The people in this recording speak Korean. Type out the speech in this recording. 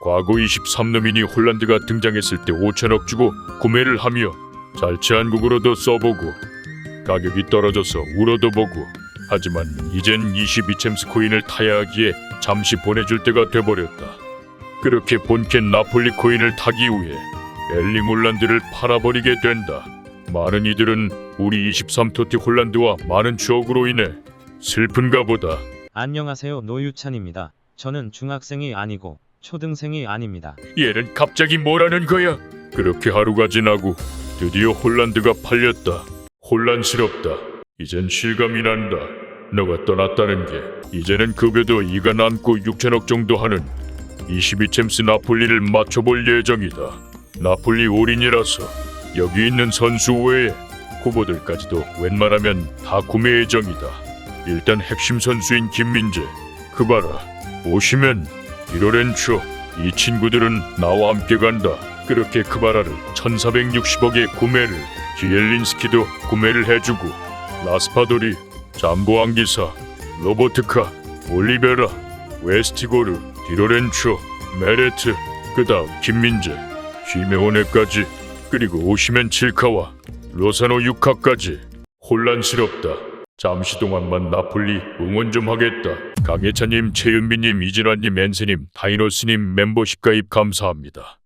과거 23노민이 홀란드가 등장했을 때 5천억 주고 구매를 하며 잘치 한국으로도 써보고 가격이 떨어져서 울어도 보고 하지만 이젠 22챔스 코인을 타야 하기에 잠시 보내줄 때가 돼버렸다. 그렇게 본캔 나폴리 코인을 타기 위해 엘링 홀란드를 팔아버리게 된다. 많은 이들은 우리 23토티 홀란드와 많은 추억으로 인해 슬픈가 보다. 안녕하세요 노유찬입니다. 저는 중학생이 아니고 초등생이 아닙니다. 얘는 갑자기 뭐라는 거야? 그렇게 하루가 지나고 드디어 홀란드가 팔렸다. 혼란스럽다. 이젠 실감이 난다. 너가 떠났다는 게 이제는 급여도 이가 남고 6천억 정도 하는 22챔스 나폴리를 맞춰볼 예정이다. 나폴리 올인이라서 여기 있는 선수 외에 후보들까지도 웬만하면 다 구매 예정이다. 일단 핵심 선수인 김민재, 그 봐라. 오시면 디로렌초 이 친구들은 나와 함께 간다. 그렇게 크바라를 1460억에 구매를 기엘린스키도 구매를 해주고 라스파도리, 잠보안 기사, 로보트카, 올리베라, 웨스티고르, 디로렌초, 메레트, 그다음 김민재, 시메오네까지 그리고 오시면 칠카와 로사노 유카까지 혼란스럽다. 잠시 동안만 나폴리 응원 좀 하겠다. 강예찬님, 최윤비님, 이진환님, 앤스님, 다이노스님 멤버십 가입 감사합니다.